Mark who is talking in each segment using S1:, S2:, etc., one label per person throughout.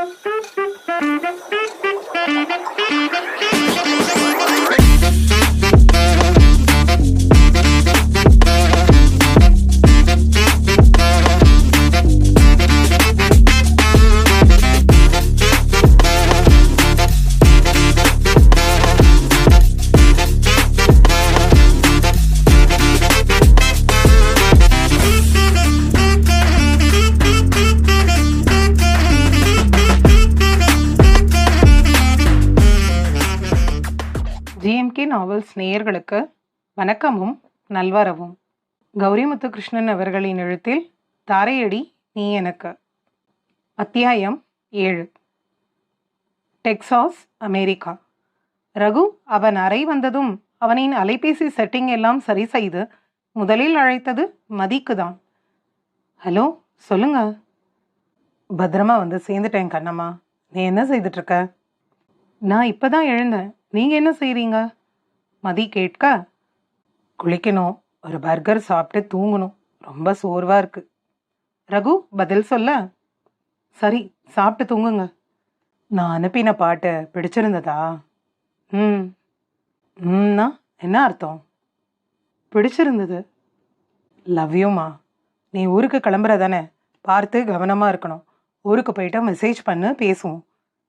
S1: Thank you. நேயர்களுக்கு வணக்கமும் நல்வரவும். கௌரிமுத்து கிருஷ்ணன் அவர்களின் எழுத்தில் தாரையடி நீ எனக்கு. அத்தியாயம் ஏழு. Texas America. ரகு அவன் அறை வந்ததும் அவனின் அலைபேசி செட்டிங் எல்லாம் சரி செய்து முதலில் அழைத்தது மதிக்கு தான் ஹலோ சொல்லுங்க. பத்திரமா வந்து சேர்ந்துட்டேன் கண்ணம்மா. நீ என்ன செய்துட்டு இருக்க? நான் இப்பதான் எழுந்தேன். நீங்க என்ன செய்றீங்க? மதி கேட்க குளிக்கணும். ஒரு பர்கர் சாப்பிட்டு தூங்கணும். ரொம்ப சோர்வாக இருக்கு. ரகு பதில் சொல்ல சரி சாப்பிட்டு தூங்குங்க. நான் அனுப்பின பாட்டை பிடிச்சிருந்ததா? ம். ம்னா என்ன அர்த்தம்? பிடிச்சிருந்தது. லவ் யூமா நீ ஊருக்கு கிளம்புற தானே? பார்த்து கவனமாக இருக்கணும். ஊருக்கு போயிட்டு மெசேஜ் பண்ணு பேசுவோம்.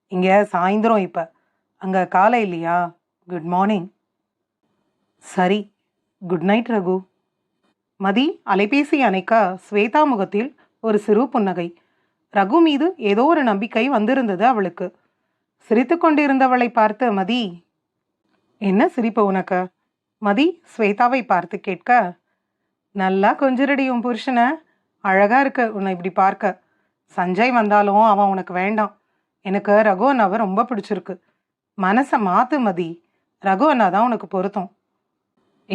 S1: இங்கே சாயந்தரம் இப்போ. அங்கே காலை இல்லையா? குட் மார்னிங் சரி குட் நைட் ரகு. மதி அலைபேசி அணைக்க ஸ்வேதா முகத்தில் ஒரு சிறு புன்னகை. ரகு மீது ஏதோ ஒரு நம்பிக்கை வந்திருந்தது அவளுக்கு. சிரித்து கொண்டிருந்தவளை பார்த்து மதி என்ன சிரிப்பு உனக்கு? மதி ஸ்வேதாவை பார்த்து கேட்க நல்லா கொஞ்சிரடி உன் புருஷனை. அழகா இருக்கு உன்னை இப்படி பார்க்க. சஞ்சய் வந்தாலும் அவன் உனக்கு வேண்டாம். எனக்கு ரகு அண்ணாவை ரொம்ப பிடிச்சிருக்கு. மனசை மாத்து மதி. ரகு அண்ணா தான் உனக்கு பொருத்தம்.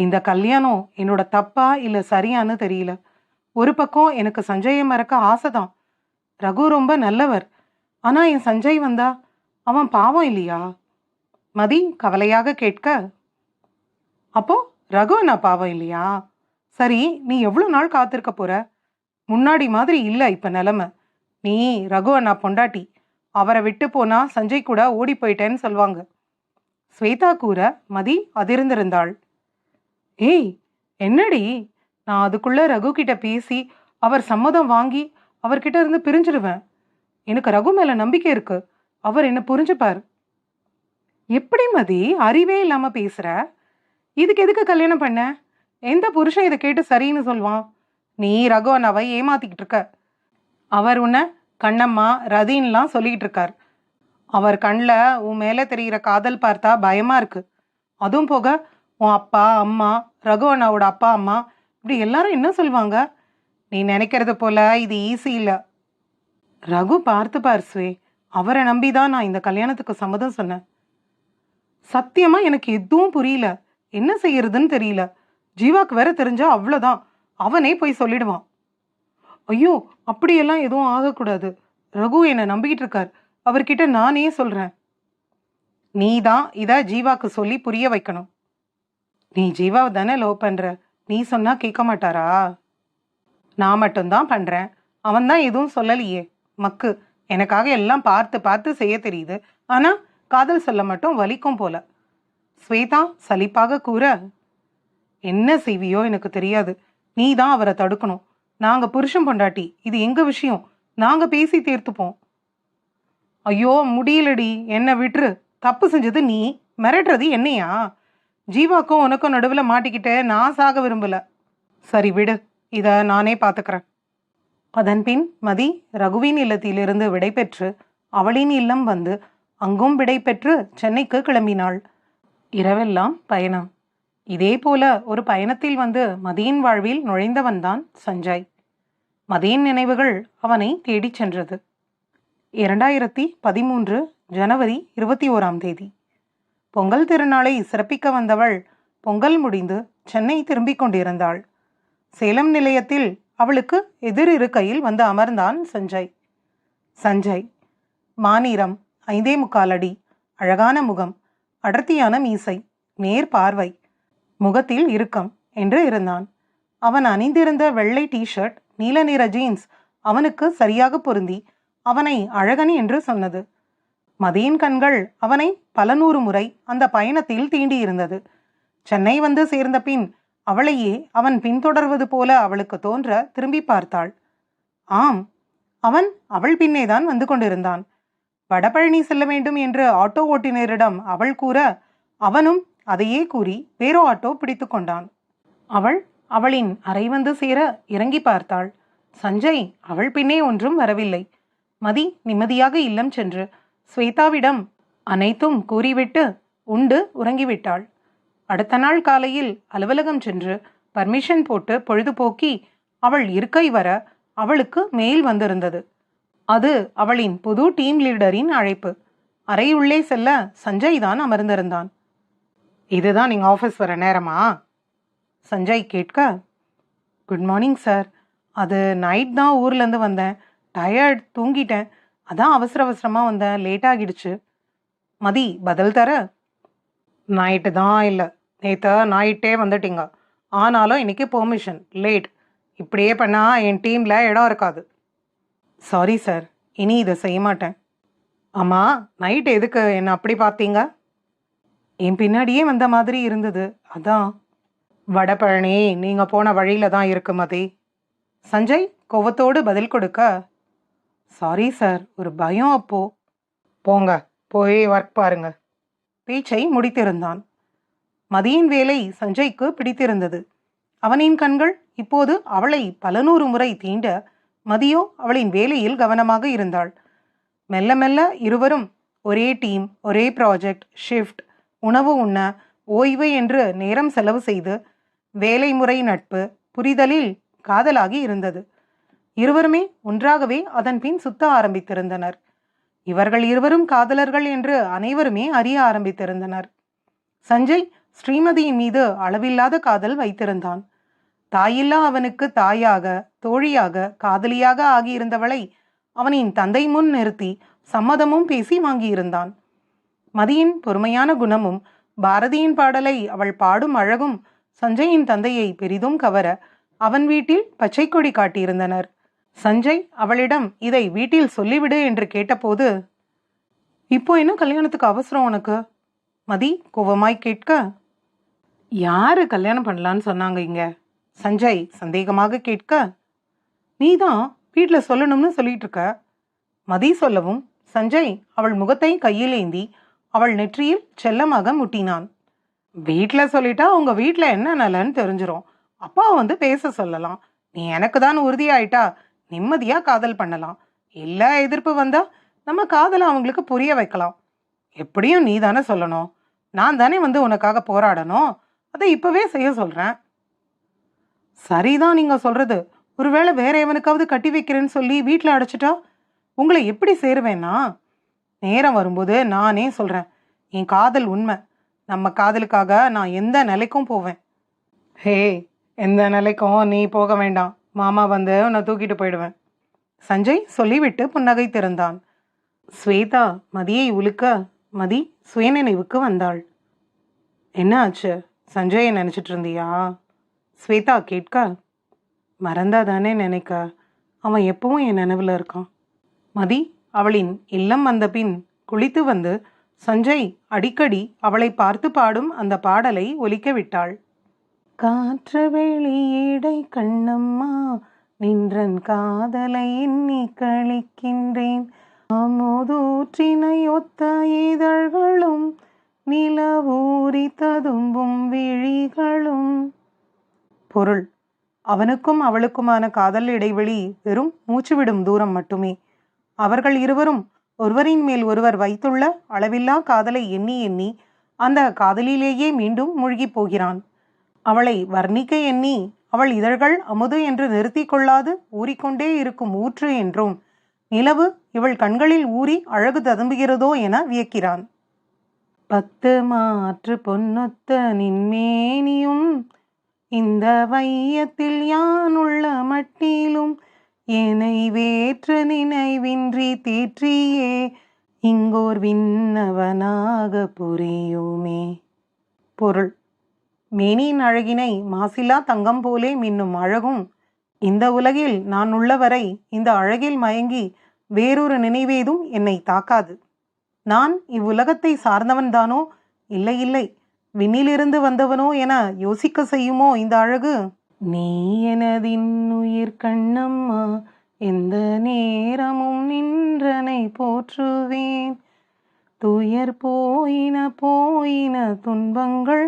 S1: இந்த கல்யாணம் என்னோட தப்பா இல்லை சரியான்னு தெரியல. ஒரு பக்கம் எனக்கு சஞ்சயை மறக்க ஆசை தான் ரகு ரொம்ப நல்லவர். ஆனால் என் சஞ்சய் வந்தா அவன் பாவம் இல்லையா? மதி கவலையாக கேட்க அப்போ ரகு நான் பாவம் இல்லையா? சரி நீ எவ்வளோ நாள் காத்திருக்க போற? முன்னாடி மாதிரி இல்லை இப்போ நிலைமை. நீ ரகு அண்ணா பொண்டாட்டி அவரை விட்டு போனா சஞ்சய் கூட ஓடி போயிட்டேன்னு சொல்லுவாங்க ஸ்வேதா கூற மதி அதிர்ந்திருந்தாள். ஏய் என்னடி? நான் அதுக்குள்ளே ரகு கிட்ட பேசி அவர் சம்மதம் வாங்கி அவர்கிட்ட இருந்து பிரிஞ்சிடுவேன் எனக்கு ரகு மேலே நம்பிக்கை இருக்கு. அவர் என்ன புரிஞ்சுப்பார்? எப்படி மதி? அறிவே இல்லாமல் பேசுகிற இதுக்கு எதுக்கு கல்யாணம் பண்ண? எந்த புருஷன் இதை கேட்டு சரின்னு சொல்வான்? நீ ரகு அண்ணாவை ஏமாத்திக்கிட்டு இருக்க. அவர் உன்னை கண்ணம்மா ரதின்லாம் சொல்லிக்கிட்டு இருக்கார். அவர் கண்ணில் உன் மேலே தெரிகிற காதல் பார்த்தா பயமாக இருக்குது அதுவும் போக உன் அப்பா அம்மா ரகு அண்ணாவோட அப்பா அம்மா இப்படி எல்லாரும் என்ன சொல்லுவாங்க நீ நினைக்கிறது போல இது ஈஸி இல்லை. ரகு பார்த்து பார் சுவே அவரை நம்பி தான் நான் இந்த கல்யாணத்துக்கு சம்மதம் சொன்னேன். சத்தியமா எனக்கு எதுவும் புரியல. என்ன செய்யறதுன்னு தெரியல. ஜீவாக்கு வேற தெரிஞ்சா அவ்வளோதான் அவனே போய் சொல்லிடுவான். ஐயோ அப்படியெல்லாம் எதுவும் ஆகக்கூடாது. ரகு என்னை நம்பிக்கிட்டு இருக்கார். அவர்கிட்ட நானே சொல்கிறேன் நீ தான் இதை ஜீவாக்கு சொல்லி புரிய வைக்கணும். நீ ஜீவாவை தானே லவ் பண்ணுற நீ சொன்னால் கேட்க மாட்டாரா? நான் மட்டும்தான் பண்ணுறேன் அவன் தான் எதுவும் சொல்லலையே. மக்கு எனக்காக எல்லாம் பார்த்து பார்த்து செய்ய தெரியுது. ஆனால் காதல் சொல்ல மட்டும் வலிக்கும் போல. ஸ்வேதா சலிப்பாக கூற என்ன செய்வியோ எனக்கு தெரியாது. நீ தான் அவரை தடுக்கணும். நாங்கள் புருஷன் பொண்டாட்டி. இது எங்கள் விஷயம்? நாங்கள் பேசி தீர்த்துப்போம். ஐயோ முடியலடி. என்னை விட்டுரு. தப்பு செஞ்சது நீ. மிரட்டுறது என்னையா? ஜீவாக்கும் உனக்கும் நடுவில் மாட்டிக்கிட்டு நான் சாக விரும்பல. சரி விடு இதை நானே பார்த்துக்கிறேன் அதன்பின் மதி ரகுவின் இல்லத்திலிருந்து விடைபெற்று அவளின் இல்லம் வந்து அங்கும் விடைபெற்று சென்னைக்கு கிளம்பினாள். இரவெல்லாம் பயணம். இதே போல ஒரு பயணத்தில் வந்து மதியின் வாழ்வில் நுழைந்தவன்தான் சஞ்சய். மதியின் நினைவுகள் அவனை தேடிச் சென்றது. இரண்டாயிரத்தி பதிமூன்று ஜனவரி இருபத்தி ஓராம் தேதி. பொங்கல் திருநாளை சிறப்பிக்க வந்தவள் பொங்கல் முடிந்து சென்னை திரும்பிக் கொண்டிருந்தாள். சேலம் நிலையத்தில் அவளுக்கு எதிர் இருக்கையில் வந்து அமர்ந்தான் சஞ்சய். சஞ்சய் மாநிறம் ஐந்தே முக்கால் அடி அழகான முகம் அடர்த்தியான மீசை நேர் பார்வை முகத்தில் இறுக்கம் என்று இருந்தான். அவன் அணிந்திருந்த வெள்ளை டிஷர்ட் நீல நிற ஜீன்ஸ் அவனுக்கு சரியாக பொருந்தி அவனை அழகன் என்று சொன்னது. மதியின் கண்கள் அவனை பல நூறு முறை அந்த பயணத்தில் தீண்டியிருந்தது. சென்னை வந்து சேர்ந்த பின் அவளையே அவன் பின்தொடர்வது போல அவளுக்கு தோன்ற திரும்பி பார்த்தாள். ஆம் அவன் அவள் பின்னேதான் வந்து கொண்டிருந்தான். வடபழனி செல்ல வேண்டும் என்று ஆட்டோ ஓட்டுநரிடம் அவள் கூற அவனும் அதையே கூறி வேறோ ஆட்டோ பிடித்து கொண்டான். அவள் அவளின் அறை வந்து சேர இறங்கி பார்த்தாள். சஞ்சய் அவள் பின்னே ஒன்றும் வரவில்லை. மதி நிம்மதியாக இல்லம் சென்று. ஸ்வேதாவிடம் அனைத்தும் கூறிவிட்டு உண்டு உறங்கிவிட்டாள். அடுத்த நாள் காலையில் அலுவலகம் சென்று பர்மிஷன் போட்டு பொழுதுபோக்கி அவள் இருக்கை வர அவளுக்கு மெயில் வந்திருந்தது. அது அவளின் புது டீம் லீடரின் அழைப்பு. அறையுள்ளே செல்ல சஞ்சய் தான் அமர்ந்திருந்தான். இதுதான் நீங்கள் ஆஃபீஸ் வர நேரமா? சஞ்சய் கேட்க குட் மார்னிங் சார் அது நைட் தான் ஊர்லேருந்து வந்தேன். டயர்ட் தூங்கிட்டேன். அதான் அவசர அவசரமாக வந்தேன். லேட் ஆகிடுச்சு. மதி பதில் தர? நைட்டு தான் இல்லை. நேற்று நைட்டே வந்துட்டீங்க. ஆனாலும் இன்றைக்கி பெர்மிஷன் லேட் இப்படியே பண்ணால் என் டீமில் இடம் இருக்காது. சாரி சார் இனி இதை செய்ய மாட்டேன். ஆமாம் நைட் எதுக்கு என்னை அப்படி பார்த்தீங்க? என் பின்னாடியே வந்த மாதிரி இருந்தது. அதான். வடபழனி நீங்கள் போன வழியில் தான் இருக்கு மதி. சஞ்சய் கோவத்தோடு பதில் கொடுக்க. சாரி சார் ஒரு பயம் அப்போ. போங்க. போய் ஒர்க் பாருங்க. பேச்சை முடித்திருந்தான். மதியின் வேலை சஞ்சய்க்கு பிடித்திருந்தது. அவனின் கண்கள் இப்போது அவளை பல நூறு முறை தீண்ட மதியோ அவளின் வேலையில் கவனமாக இருந்தாள். மெல்ல மெல்ல இருவரும் ஒரே டீம் ஒரே ப்ராஜெக்ட் ஷிஃப்ட் உணவு உண்ண ஓய்வு என்று நேரம் செலவு செய்து வேலை முறை நட்பு புரிதலில் காதலாகி இருந்தது. இருவருமே ஒன்றாகவே அதன் பின் சுத்த ஆரம்பித்திருந்தனர். இவர்கள் இருவரும் காதலர்கள் என்று அனைவருமே அறிய ஆரம்பித்திருந்தனர். சஞ்சய் ஸ்ரீமதியின் மீது அளவில்லாத காதல் வைத்திருந்தான். தாயில்லா அவனுக்கு தாயாக தோழியாக காதலியாக ஆகியிருந்தவளை அவனின் தந்தை முன் நிறுத்தி சம்மதமும் பேசி வாங்கியிருந்தான். மதியின் பொறுமையான குணமும் பாரதியின் பாடலை அவள் பாடும் அழகும் சஞ்சயின் தந்தையை பெரிதும் கவர அவன் வீட்டில் பச்சை கொடி காட்டியிருந்தனர். சஞ்சய் அவளிடம் இதை வீட்டில் சொல்லிவிடு என்று கேட்டபோது இப்போ என்ன கல்யாணத்துக்கு அவசரம் உனக்கு? மதி கோவமாய் கேட்க யாரு கல்யாணம் பண்ணலான்னு சொன்னாங்க இங்க? சஞ்சய் சந்தேகமாக கேட்க நீதான் வீட்டில் சொல்லணும்னு சொல்லிட்டு இருக்க மதி சொல்லவும் சஞ்சய் அவள் முகத்தை கையில் ஏந்தி அவள் நெற்றியில் செல்லமாக முட்டினான். வீட்டில் சொல்லிட்டா உங்க வீட்டில் என்ன நலன்னு தெரிஞ்சிடும் அப்பா வந்து பேச சொல்லலாம். நீ எனக்கு தான் உறுதியாயிட்டா. நிம்மதியா காதல் பண்ணலாம். எல்லா எதிர்ப்பு வந்தா நம்ம காதலை அவங்களுக்கு புரிய வைக்கலாம். எப்படியும் நீ தானே சொல்லணும். நான் தானே வந்து உனக்காக போராடணும். அதை இப்பவே செய்ய சொல்றேன். சரிதான் நீங்க சொல்றது. ஒருவேளை வேற எவனுக்காவது கட்டி வைக்கிறேன்னு சொல்லி வீட்டில் அடைச்சிட்டா உங்களை எப்படி சேருவேன்னா? நேரம் வரும்போது நானே சொல்றேன். என் காதல் உண்மை. நம்ம காதலுக்காக நான் எந்த நிலைக்கும் போவேன். ஹே எந்த நிலைக்கும் நீ போக வேண்டாம். மாமா வந்து உன்னை தூக்கிட்டு போயிடுவேன். சஞ்சய் சொல்லிவிட்டு புன்னகை திறந்தான். ஸ்வேதா மதியை உலுக்க மதி சுயநினைவுக்கு வந்தாள். என்ன ஆச்சு? சஞ்சயை நினச்சிட்டு இருந்தியா? ஸ்வேதா கேட்க மறந்தா தானே நினைக்க. அவன் எப்பவும் என் நினைவில் இருக்கான். மதி அவளின் இல்லம் வந்த பின் குளித்து வந்து சஞ்சய் அடிக்கடி அவளை பார்த்து பாடும் அந்த பாடலை ஒலிக்க விட்டாள். காற்று வெளியீடை கண்ணம்மா நின்றன் காதலை எண்ணி கழிக்கின்றேன் அமுதூற்றினை ஒத்த இதழ்களும் நிலவூரி ததும்பும் விழிகளும். பொருள் அவனுக்கும் அவளுக்குமான காதல் இடைவெளி வெறும் மூச்சுவிடும் தூரம் மட்டுமே. அவர்கள் இருவரும் ஒருவரின் மேல் ஒருவர் வைத்துள்ள அளவில்லா காதலை எண்ணி எண்ணி அந்த காதலிலேயே மீண்டும் மூழ்கிப் போகிறான். அவளை வர்ணிக்க எண்ணி அவள் இதழ்கள் அமுது என்று நிறுத்தி கொள்ளாது ஊறிக்கொண்டே இருக்கும் ஊற்று என்றும் நிலவு இவள் கண்களில் ஊறி அழகு ததும்புகிறதோ என வியக்கிறான். பத்து மாற்று பொன்னொத்த நின்மேனியும் இந்த வையத்தில் யானுள்ள மட்டிலும் என்னை வேற்ற நினைவின்றி தேற்றியே இங்கோர் விண்ணவனாக புரியுமே பொருள். மேனியின் அழகினை மாசில்லா தங்கம் போலே மின்னும் அழகும். இந்த உலகில் நான் உள்ளவரை இந்த அழகில் மயங்கி வேறொரு நினைவேதும் என்னை தாக்காது. நான் இவ்வுலகத்தை சார்ந்தவன்தானோ இல்லை இல்லை. விண்ணிலிருந்து வந்தவனோ என யோசிக்க செய்யுமோ இந்த அழகு? நீ எனதின் உயிர் கண்ணம்மா எந்த நேரமும் நின்றனை போற்றுவேன். துயர் போயின போயின துன்பங்கள்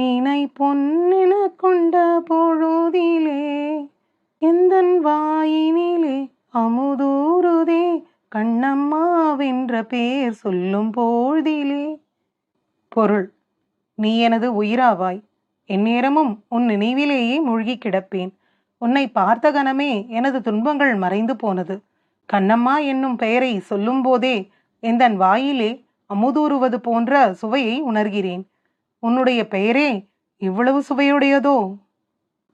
S1: நீனை பொன்னென கொண்ட பொழுதிலே எந்தன் வாயினிலே அமுதூருதே கண்ணம்மாவென்ற பேர் சொல்லும் பொழுதிலே. பொருள் நீ எனது உயிராவாய். எந்நேரமும் உன் நினைவிலேயே மூழ்கி கிடப்பேன். உன்னை பார்த்த கணமே எனது துன்பங்கள் மறைந்து போனது. கண்ணம்மா என்னும் பெயரை சொல்லும்போதே எந்தன் வாயிலே அமுதூறுவது போன்ற சுவையை உணர்கிறேன். உன்னுடைய பெயரே இவ்வளவு சுவையுடையதோ?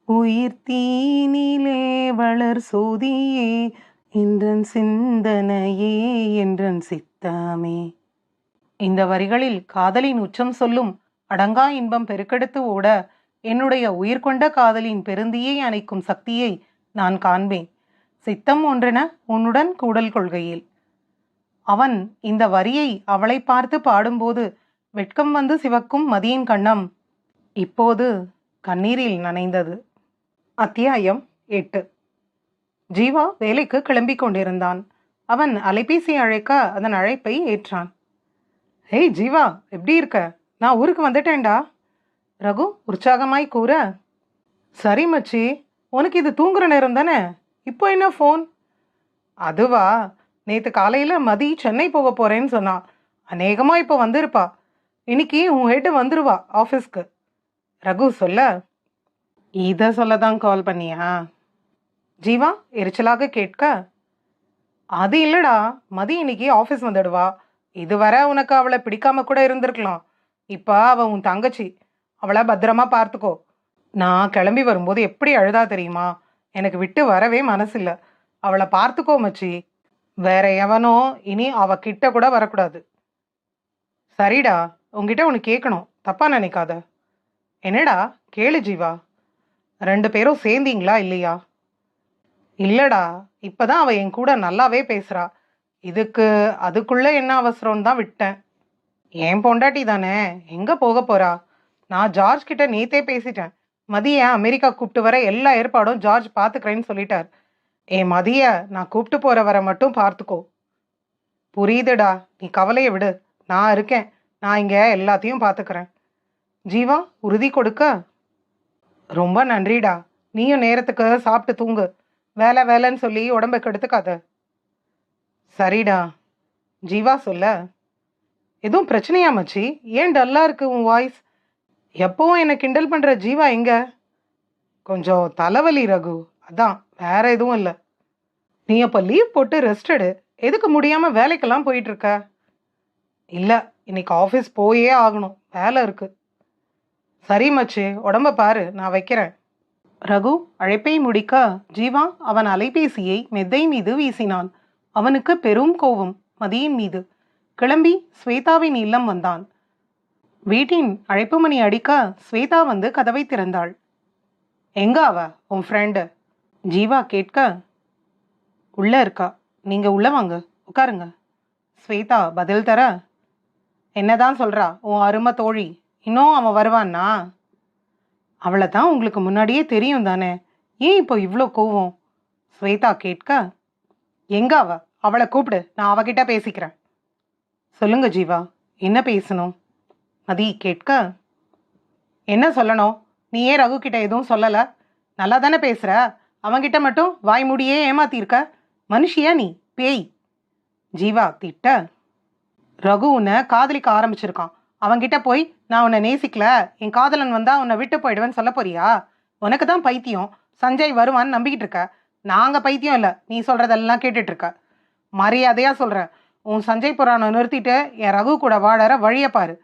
S1: உயிர் தீனிலே வளர் சோதியே என்றன் சிந்தனையே என்றன் சித்தாமே. இந்த வரிகளில் காதலின் உச்சம் சொல்லும் அடங்கா இன்பம் பெருக்கெடுத்து ஓட என்னுடைய உயிர் கொண்ட காதலின் பெருந்தியை அணைக்கும் சக்தியை நான் காண்பேன். சித்தம் ஒன்றென உன்னுடன் கூடல் கொள்கையில். அவன் இந்த வரியை அவளை பார்த்து பாடும்போது வெட்கம் வந்து சிவக்கும் மதியின் கண்ணம். இப்போது கண்ணீரில் நனைந்தது. அத்தியாயம் எட்டு. ஜீவா வேலைக்கு கிளம்பிக் கொண்டிருந்தான். அவன் அலைபேசி அழைக்க அதன் அழைப்பை ஏற்றான். ஹேய் ஜீவா எப்படி இருக்க? நான் ஊருக்கு வந்துட்டேன்டா. ரகு உற்சாகமாய் கூற சரி மச்சி உனக்கு இது தூங்குற நேரம் தானே? இப்போ என்ன ஃபோன்? அதுவா நேற்று காலையில் மதி சென்னை போக போகிறேன்னு சொன்னான் அநேகமாக இப்போ வந்திருப்பா. இன்னைக்கு உன் ஹெட்டு வந்துருவா ஆஃபீஸ்க்கு ரகு சொல்ல இதை சொல்ல தான் கால் பண்ணியா? ஜீவா எரிச்சலாக கேட்க அது இல்லைடா மதி இன்னைக்கு ஆஃபீஸ் வந்துடுவா. இதுவரை உனக்கு அவளை பிடிக்காம கூட இருந்திருக்கலாம். இப்போ அவள் உன் தங்கச்சி. அவளை பத்திரமா பார்த்துக்கோ. நான் கிளம்பி வரும்போது எப்படி அழுதா தெரியுமா? எனக்கு விட்டு வரவே மனசில்ல. அவளை பார்த்துக்கோ மச்சி. வேற எவனோ இனி அவ கிட்ட கூட வரக்கூடாது. சரிடா உங்ககிட்ட ஒன்று கேட்கணும் தப்பாக நினைக்காத. என்னடா? கேளு ஜீவா. ரெண்டு பேரும் சேர்ந்தீங்களா இல்லையா? இல்லடா. இப்பதான் அவள் என் கூட நல்லாவே பேசுகிறா இதுக்கு அதுக்குள்ளே என்ன அவசரம்னு தான் விட்டேன். என் பொண்டாட்டி தானே. எங்கே போக போகிறா நான் ஜார்ஜ் கிட்ட நேத்தே பேசிட்டேன். மதிய அமெரிக்கா கூப்பிட்டு வர எல்லா ஏற்பாடும் ஜார்ஜ் பார்த்துக்கிறேன்னு சொல்லிட்டார். என் மதிய நான் கூப்பிட்டு போகிற வர மட்டும் பார்த்துக்கோ புரியுதுடா. நீ கவலையை விடு. நான் இருக்கேன். நான் இங்கே எல்லாத்தையும் பார்த்துக்கிறேன் ஜீவா உறுதி கொடுக்க. ரொம்ப நன்றிடா. நீயும் நேரத்துக்கு சாப்பிட்டு தூங்கு. வேலை வேலைன்னு சொல்லி உடம்ப கெடுத்துக்காத. சரிடா. ஜீவா சொல்ல. எதுவும் பிரச்சனையா மச்சி? ஏன் டல்லாக இருக்கு உன் வாய்ஸ் எப்பவும் என்னை கிண்டல் பண்ணுற ஜீவா எங்க? கொஞ்சம் தலைவலி ரகு. அதான் வேற எதுவும் இல்லை. நீ அப்போ லீவ் போட்டு ரெஸ்ட் எடு. எதுக்கு முடியாமல் வேலைக்கெல்லாம் போயிட்டுருக்க இல்லை. இன்னைக்கு ஆஃபீஸ் போயே ஆகணும். வேலை இருக்கு. சரி மச்சு. உடம்ப பாரு. நான் வைக்கிறேன். ரகு அழைப்பை முடிக்க ஜீவா அவன் அலைபேசியை மெத்தை மீது வீசினான். அவனுக்கு பெரும் கோபம் மதியின் மீது. கிளம்பி ஸ்வேதாவின் இல்லம் வந்தான். வீட்டின் அழைப்பு மணி அடிக்க ஸ்வேதா வந்து கதவை திறந்தாள். எங்க அவ? உன் ஃப்ரெண்டு ஜீவா கேட்க உள்ள இருக்கா. நீங்க உள்ள வாங்க. உட்காருங்க. ஸ்வேதா பதில் தர என்னதான் சொல்றா உன் அருமை தோழி இன்னும் அவன் வருவான்னா? அவளை தான் உங்களுக்கு முன்னாடியே தெரியும் தானே. ஏன் இப்போ இவ்வளோ கோவம்? ஸ்வேதா கேட்க எங்க அவ? அவளை கூப்பிடு நான் அவகிட்ட பேசிக்கிறேன். சொல்லுங்க ஜீவா என்ன பேசணும்? மதி கேட்க என்ன சொல்லணும்? நீ ஏன் ரகு கிட்ட எதுவும் சொல்லல? நல்லா தானே பேசுற? அவங்கிட்ட மட்டும் வாய் மூடியே ஏமாத்திருக்க? மனுஷியா நீ? பேய். ஜீவா திட்ட ரகு உன்னை காதலிக்க ஆரம்பிச்சிருக்கான். அவன்கிட்ட போய் நான் உன்னை நேசிக்கல. என் காதலன் வந்தா உன்னை விட்டு போயிடுவேன்னு சொல்ல போறியா? உனக்கு தான் பைத்தியம். சஞ்சய் வருவான்னு நம்பிக்கிட்டு இருக்க. நாங்க பைத்தியம் இல்லை. நீ சொல்றதெல்லாம் கேட்டுட்டு இருக்க மரியாதையா சொல்றேன் உன் சஞ்சய் புராணம் நிறுத்திட்டு என் ரகு கூட வாழற வழியை பாரு.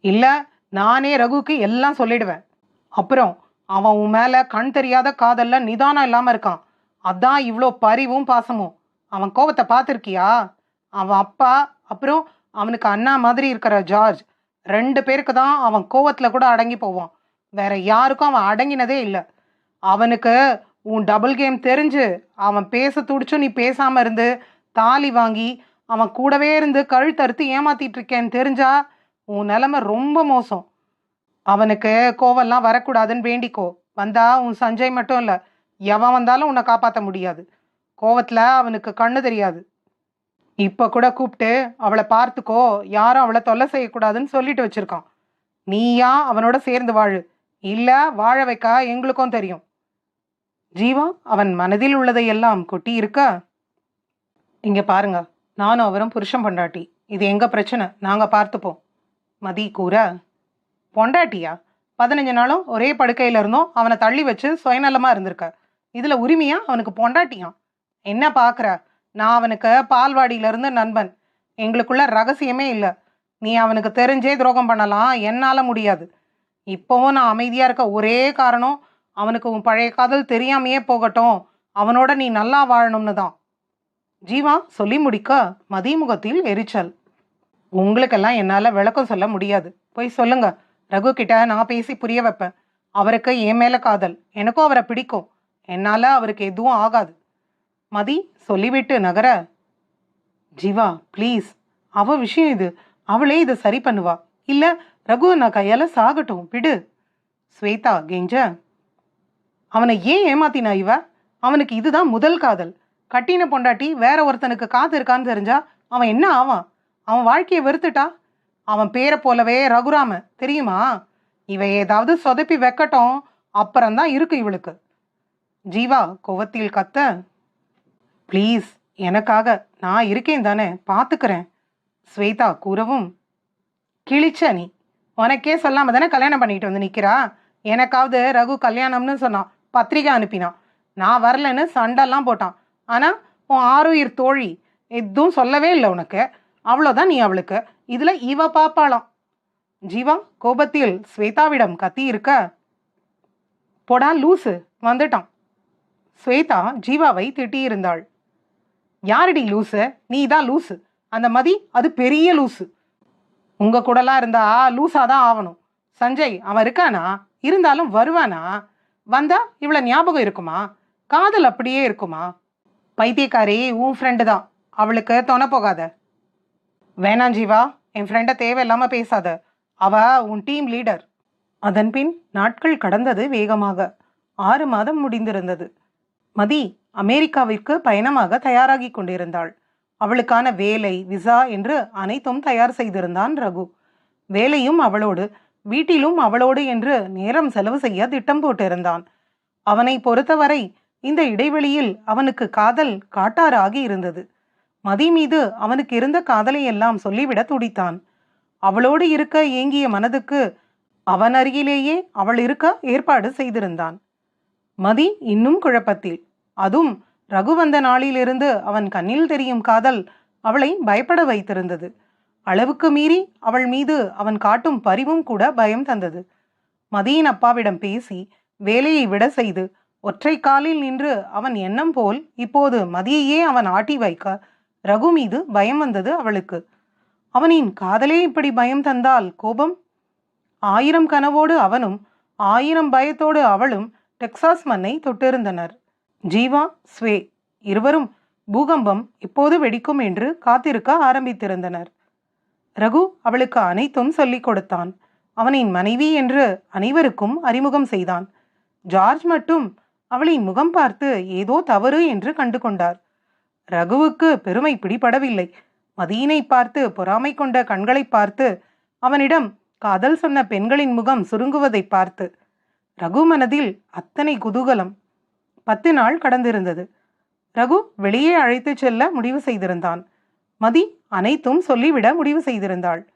S1: இல்லை நானே ரகுக்கு எல்லாம் சொல்லிடுவேன். அப்புறம் அவன் உன் மேல கண் தெரியாத காதல்ல நிதானம் இல்லாம இருக்கான். அதான் இவ்வளோ பரிவும் பாசமும். அவன் கோவத்தை பார்த்துருக்கியா? அவன் அப்பா அப்புறம் அவனுக்கு அண்ணா மாதிரி இருக்கிற ஜார்ஜ் ரெண்டு பேருக்கு தான் அவன் கோவத்தில் கூட அடங்கி போவான். வேற யாருக்கும் அவன் அடங்கினதே இல்லை. அவனுக்கு உன் டபுள் கேம் தெரிஞ்சு அவன் பேச துடிச்சும் நீ பேசாம இருந்து தாலி வாங்கி அவன் கூடவே இருந்து கழுத்தறுத்து ஏமாத்திட்டு இருக்கேன்னு தெரிஞ்சா உன் நிலமை ரொம்ப மோசம். அவனுக்கு கோவம்லாம் வரக்கூடாதுன்னு வேண்டிக்கோ. வந்தா உன் சஞ்சய் மட்டும் இல்லை எவன் வந்தாலும் உன்னை காப்பாற்ற முடியாது. கோவத்தில் அவனுக்கு கண்ணு தெரியாது. இப்போ கூட கூப்பிட்டு அவளை பார்த்துக்கோ யாரும் அவளை தொல்லை செய்யக்கூடாதுன்னு சொல்லிட்டு வச்சிருக்கான். நீயா அவனோட சேர்ந்து வாழு. இல்லை வாழ வைக்க எங்களுக்கும் தெரியும். ஜீவா அவன் மனதில் உள்ளதை எல்லாம் கொட்டி இருக்க? இங்கே பாருங்க நானும் அவரும் புருஷன் பொண்டாட்டி. இது எங்கள் பிரச்சனை? நாங்கள் பார்த்துப்போம். மதி கூற பொண்டாட்டியா? பதினஞ்சு நாளும் ஒரே படுக்கையில் இருந்தோம். அவனை தள்ளி வச்சு சுயநலமாக இருந்திருக்க. இதில் உரிமையா? அவனுக்கு பொண்டாட்டியா? என்ன பார்க்குற நான் அவனுக்கு பால்வாடியிலிருந்து நண்பன். எங்களுக்குள்ள ரகசியமே இல்லை. நீ அவனுக்கு தெரிஞ்சே துரோகம் பண்ணலாம். என்னால் முடியாது. இப்போவும் நான் அமைதியாக இருக்க ஒரே காரணம் அவனுக்கு உன் பழைய காதல் தெரியாமையே போகட்டும். அவனோட நீ நல்லா வாழணும்னு தான் ஜீவா சொல்லி முடிக்க. மதிமுகத்தில் எரிச்சல். உங்களுக்கெல்லாம் என்னால் விளக்கம் சொல்ல முடியாது. போய் சொல்லுங்க. ரகு கிட்ட நான் பேசி புரிய வைப்பேன். அவருக்கு என் மேலே காதல். எனக்கும் அவரை பிடிக்கும். என்னால் அவருக்கு எதுவும் ஆகாது. மதி சொல்லிவிட்டு நகர. ஜீவா ப்ளீஸ் அவ விஷயம் இது. அவளே இதை சரி பண்ணுவா. இல்ல ரகு நான் கையால சாகட்டும். விடு. ஸ்வேதா கெஞ்ச. அவனை ஏன் ஏமாத்தினா இவ? அவனுக்கு இதுதான் முதல் காதல். கட்டின பொண்டாட்டி வேற ஒருத்தனுக்கு காத்து இருக்கான்னு தெரிஞ்சா அவன் என்ன ஆவான்? அவன் வாழ்க்கையை வெறுத்துட்டா? அவன் பேரை போலவே ரகுராம. தெரியுமா? இவ ஏதாவது சொதப்பி வைக்கட்டும். அப்புறம்தான் இருக்கு இவளுக்கு. ஜீவா கோவத்தில் கத்த. ப்ளீஸ் எனக்காக நான் இருக்கேன் தானே பார்த்துக்கிறேன் ஸ்வேதா கூறவும் கிழிச்ச நீ உனக்கே சொல்லாமல் தானே கல்யாணம் பண்ணிட்டு வந்து நிற்கிறா எனக்காவது ரகு கல்யாணம்னு சொன்னான் பத்திரிகை அனுப்பினான். நான் வரலன்னு சண்டெல்லாம் போட்டான். ஆனால் உன் ஆருயிர் தோழி எதுவும் சொல்லவே இல்லை உனக்கு. அவ்வளோதான் நீ அவளுக்கு. இதில் இவ பாப்பாளாம். ஜீவா கோபத்தில் ஸ்வேதாவிடம் கத்தி இருக்க போடா லூசு வந்துட்டான். ஸ்வேதா ஜீவாவை திட்டியிருந்தாள். யாரடி லூசு? நீ தான் லூசு. அந்த மதி அது பெரிய லூசு. உங்க கூடலாம் இருந்தா லூசா தான் ஆகணும் சஞ்சய் அவன் இருக்கானா? இருந்தாலும் வருவானா? வந்தா இவ்வளோ ஞாபகம் இருக்குமா? காதல் அப்படியே இருக்குமா? பைத்தியக்காரி உன் ஃப்ரெண்டு தான். அவளுக்கு தொண போகாத. வேணாம் ஜீவா என் ஃப்ரெண்டை தேவையில்லாமல் பேசாத. அவ உன் டீம் லீடர் அதன்பின் நாட்கள் கடந்தது வேகமாக. ஆறு மாதம் முடிந்திருந்தது. மதி அமெரிக்காவிற்கு பயணமாக தயாராகி கொண்டிருந்தாள். அவளுக்கான வேலை விசா என்று அனைத்தும் தயார் செய்திருந்தான் ரகு. வேலையும் அவளோடு வீட்டிலும் அவளோடு என்று நேரம் செலவு செய்ய திட்டம் போட்டிருந்தான். அவனை பொறுத்தவரை இந்த இடைவெளியில் அவனுக்கு காதல் காட்டாறாகி இருந்தது. மதி மீது அவனுக்கு இருந்த காதலை எல்லாம் சொல்லிவிட துடித்தான். அவளோடு இருக்க ஏங்கிய மனதுக்கு அவன் அருகிலேயே அவள் இருக்க ஏற்பாடு செய்திருந்தான். மதி இன்னும் குழப்பத்தில் அதுவும் ரகு வந்த நாளிலிருந்து அவன் கண்ணில் தெரியும் காதல் அவளை பயப்பட வைத்திருந்தது. அளவுக்கு மீறி அவள் மீது அவன் காட்டும் பரிவும் கூட பயம் தந்தது. மதியின் அப்பாவிடம் பேசி வேலையை விட செய்து ஒற்றை காலில் நின்று அவன் எண்ணம் போல் இப்போது மதியையே அவன் ஆட்டி வைக்க ரகு மீது பயம் வந்தது அவளுக்கு. அவனின் காதலே இப்படி பயம் தந்தால் கோபம்? ஆயிரம் கனவோடு அவனும் ஆயிரம் பயத்தோடு அவளும் டெக்சாஸ் மண்ணை தொட்டிருந்தனர். ஜீவா ஸ்வே இருவரும் பூகம்பம் இப்போது வெடிக்கும் என்று காத்திருக்க ஆரம்பித்திருந்தனர். ரகு அவளுக்கு அனைத்தும் சொல்லிக் கொடுத்தான். அவனின் மனைவி என்று அனைவருக்கும் அறிமுகம் செய்தான். ஜார்ஜ் மட்டும் அவளின் முகம் பார்த்து ஏதோ தவறு என்று கண்டு கொண்டார் ரகுவுக்கு பெருமை பிடிபடவில்லை. மதியினை பார்த்து பொறாமை கொண்ட கண்களை பார்த்து அவனிடம் காதல் சொன்ன பெண்களின் முகம் சுருங்குவதை பார்த்து ரகு மனதில் அத்தனை குதூகலம் பத்து நாள் கடந்திருந்தது. ரகு வெளியே அழைத்து செல்ல முடிவு செய்திருந்தான். மதி அனைத்தும் சொல்லிவிட முடிவு செய்திருந்தாள்.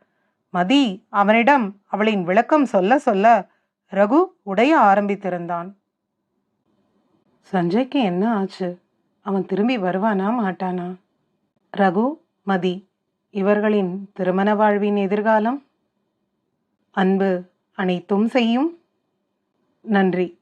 S1: மதி அவனிடம் அவளின் விளக்கம் சொல்ல சொல்ல ரகு உடைய ஆரம்பித்திருந்தான். சஞ்சய்க்கு என்ன ஆச்சு? அவன் திரும்பி வருவானா மாட்டானா? ரகு மதி இவர்களின் திருமண வாழ்வின் எதிர்காலம்? அன்பு அனைத்தும் செய்யும். நன்றி.